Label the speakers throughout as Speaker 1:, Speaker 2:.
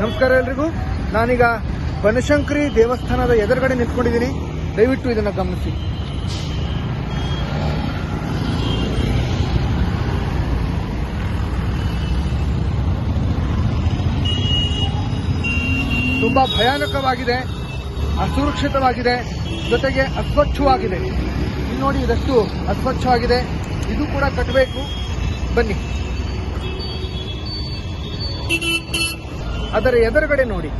Speaker 1: ನಮಸ್ಕಾರ ಎಲ್ರಿಗೂ. ನಾನೀಗ ಬನಶಂಕರಿ ದೇವಸ್ಥಾನದ ಎದುರುಗಡೆ ನಿಂತ್ಕೊಂಡಿದ್ದೀನಿ. ದಯವಿಟ್ಟು ಇದನ್ನು ಗಮನಿಸಿ. ತುಂಬಾ ಭಯಾನಕವಾಗಿದೆ, ಅಸುರಕ್ಷಿತವಾಗಿದೆ, ಜೊತೆಗೆ ಅಸ್ವಚ್ಛವಾಗಿದೆ. ಇಲ್ಲಿ ನೋಡಿ ಇದಷ್ಟು ಅಸ್ವಚ್ಛವಾಗಿದೆ. ಇದು ಕೂಡ ಕಟ್ಟಬೇಕು. ಬನ್ನಿ. ಅದರ ಎದುರುಗಡೆ ನೋಡಿ.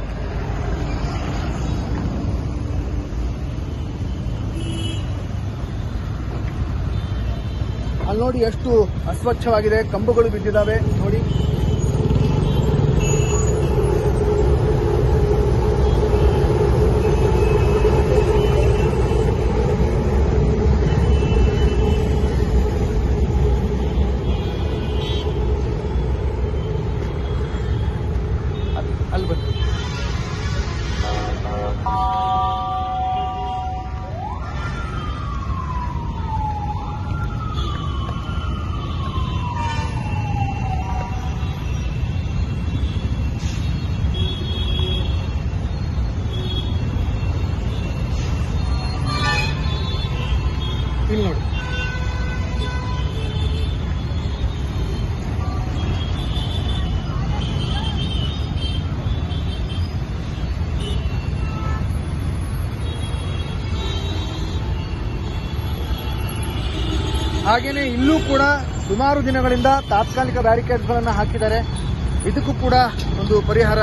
Speaker 1: ಅಲ್ಲಿ ನೋಡಿ ಎಷ್ಟು ಅಸ್ವಚ್ಛವಾಗಿದೆ ಕಂಬಗಳು ಬಿದ್ದಿದ್ದಾವೆ ನೋಡಿ. ಇಲ್ಲಿ ನೋಡಿ. ಹಾಗೇನೆ ಇಲ್ಲೂ ಕೂಡ ಸುಮಾರು ದಿನಗಳಿಂದ ತಾತ್ಕಾಲಿಕ ಬ್ಯಾರಿಕೇಡ್ಗಳನ್ನು ಹಾಕಿದ್ದಾರೆ. ಇದಕ್ಕೂ ಕೂಡ ಒಂದು ಪರಿಹಾರ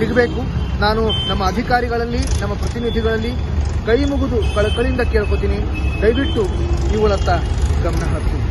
Speaker 1: ಸಿಗಬೇಕು. ನಾನು ನಮ್ಮ ಅಧಿಕಾರಿಗಳಲ್ಲಿ, ನಮ್ಮ ಪ್ರತಿನಿಧಿಗಳಲ್ಲಿ ಕೈ ಮುಗಿದು ಕಳಕಳಿಯಿಂದ ಕೇಳ್ಕೊತೀನಿ. ದಯವಿಟ್ಟು ಇವುಗಳತ್ತ ಗಮನ ಹರಿಸಿ.